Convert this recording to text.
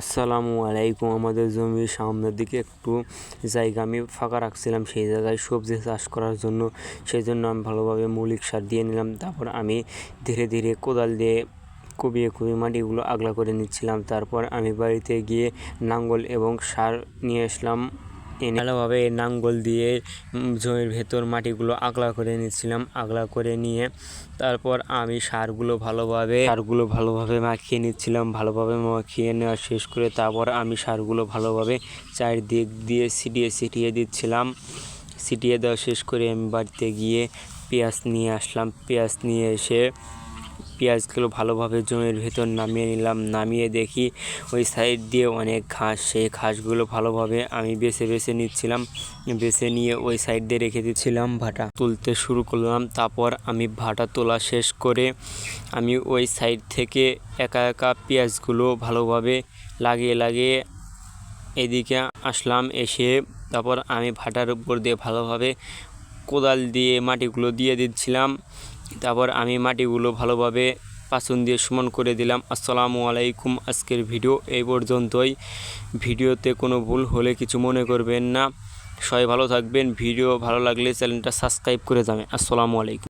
আসসালামু আলাইকুম। আমাদের জমির সামনের দিকে একটু জায়গা আমি ফাঁকা রাখছিলাম, সেই জায়গায় সবজি চাষ করার জন্য। সেই জন্য আমি ভালোভাবে মৌলিক সার দিয়ে নিলাম। তারপর আমি ধীরে ধীরে কোদাল দিয়ে কুবিয়ে কুবিয়ে মাটিগুলো আগলা করে নিচ্ছিলাম। তারপর আমি বাড়িতে গিয়ে নাঙ্গল এবং সার নিয়ে আসলাম। এনে ভালোভাবে নাঙ্গল দিয়ে জমির ভেতর মাটিগুলো আগলা করে নিচ্ছিলাম। আগলা করে নিয়ে তারপর আমি সারগুলো ভালোভাবে সারগুলো ভালোভাবে মাখিয়ে নিচ্ছিলাম। ভালোভাবে মাখিয়ে নেওয়া শেষ করে তারপর আমি সারগুলো ভালোভাবে চারিদিক দিয়ে ছিটিয়ে ছিটিয়ে দিচ্ছিলাম। ছিটিয়ে দেওয়া শেষ করে আমি বাড়িতে গিয়ে পেঁয়াজ নিয়ে আসলাম। পেঁয়াজ নিয়ে এসে পেঁয়াজগুলো ভালোভাবে জমির ভেতর নামিয়ে নিলাম। নামিয়ে দেখি ওই সাইড দিয়ে অনেক ঘাস, সেই ঘাসগুলো ভালোভাবে আমি বেছে বেছে নিচ্ছিলাম। বেছে নিয়ে ওই সাইড দিয়ে রেখে দিচ্ছিলাম ভাটা। তুলতে শুরু করলাম, তারপর আমি ভাটা তোলা শেষ করে আমি ওই সাইড থেকে একা একা পেঁয়াজগুলো ভালোভাবে লাগিয়ে লাগিয়ে এদিকে আসলাম, এসে তারপর আমি ভাটার উপর দিয়ে ভালোভাবে কোদাল দিয়ে মাটিগুলো দিয়ে দিচ্ছিলাম। তারপর আমি মাটিগুলো ভালোভাবে পাচন দিয়ে সমান করে দিলাম। আসসালামু আলাইকুম, আজকের ভিডিও এই পর্যন্তই। ভিডিওতে কোনো ভুল হলে কিছু মনে করবেন না। সবাই ভালো থাকবেন। ভিডিও ভালো লাগলে চ্যানেলটা সাবস্ক্রাইব করে যাবেন। আসসালামু আলাইকুম।